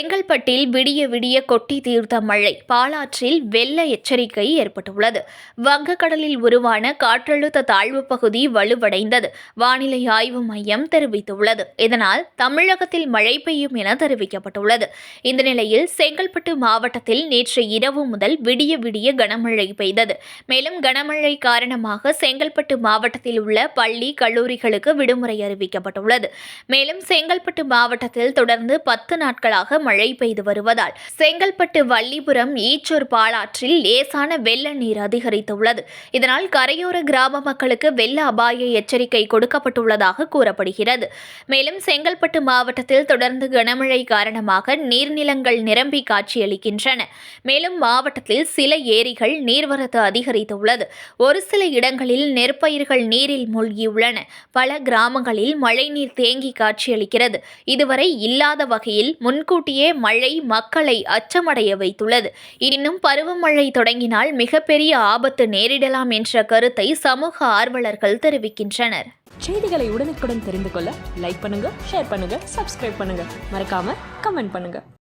செங்கல்பட்டில் விடிய விடிய கொட்டி தீர்த்த மழை. பாலாற்றில் வெள்ள எச்சரிக்கை ஏற்பட்டுள்ளது. வங்கக்கடலில் உருவான காற்றழுத்த தாழ்வு பகுதி வலுவடைந்தது. வானிலை ஆய்வு மையம் தெரிவித்துள்ளது. இதனால் தமிழகத்தில் மழை பெய்யும் என தெரிவிக்கப்பட்டுள்ளது. இந்த நிலையில் செங்கல்பட்டு மாவட்டத்தில் நேற்று இரவு முதல் விடிய விடிய கனமழை பெய்தது. மேலும் கனமழை காரணமாக செங்கல்பட்டு மாவட்டத்தில் உள்ள பள்ளி கல்லூரிகளுக்கு விடுமுறை அறிவிக்கப்பட்டுள்ளது. மேலும் செங்கல்பட்டு மாவட்டத்தில் தொடர்ந்து பத்து நாட்களாக மழை பெய்து வருவதால் செங்கல்பட்டு வள்ளிபுரம் ஈச்சூர் பாலாற்றில் லேசான வெள்ள நீர் அதிகரித்துள்ளது. இதனால் கரையோர கிராம மக்களுக்கு வெள்ள அபாய எச்சரிக்கை கொடுக்கப்பட்டுள்ளதாக கூறப்படுகிறது. மேலும் செங்கல்பட்டு மாவட்டத்தில் தொடர்ந்து கனமழை காரணமாக நீர்நிலங்கள் நிரம்பி காட்சியளிக்கின்றன. மேலும் மாவட்டத்தில் சில ஏரிகள் நீர்வரத்து அதிகரித்துள்ளது. ஒரு சில இடங்களில் நெற்பயிர்கள் நீரில் மூழ்கியுள்ளன. பல கிராமங்களில் மழைநீர் தேங்கி காட்சியளிக்கிறது. இதுவரை இல்லாத வகையில் முன்கூட்டியே மழை மக்களை அச்சமடைய வைத்துள்ளது. எனினும் பருவமழை தொடங்கினால் மிகப்பெரிய ஆபத்து நேரிடலாம் என்ற கருத்தை சமூக ஆர்வலர்கள் தெரிவிக்கின்றனர். செய்திகளை உடனுக்குடன் தெரிந்து கொள்ள லைக் பண்ணுங்க ஷேர் பண்ணுங்க சப்ஸ்கிரைப் பண்ணுங்க. மறக்காம கமெண்ட் பண்ணுங்க.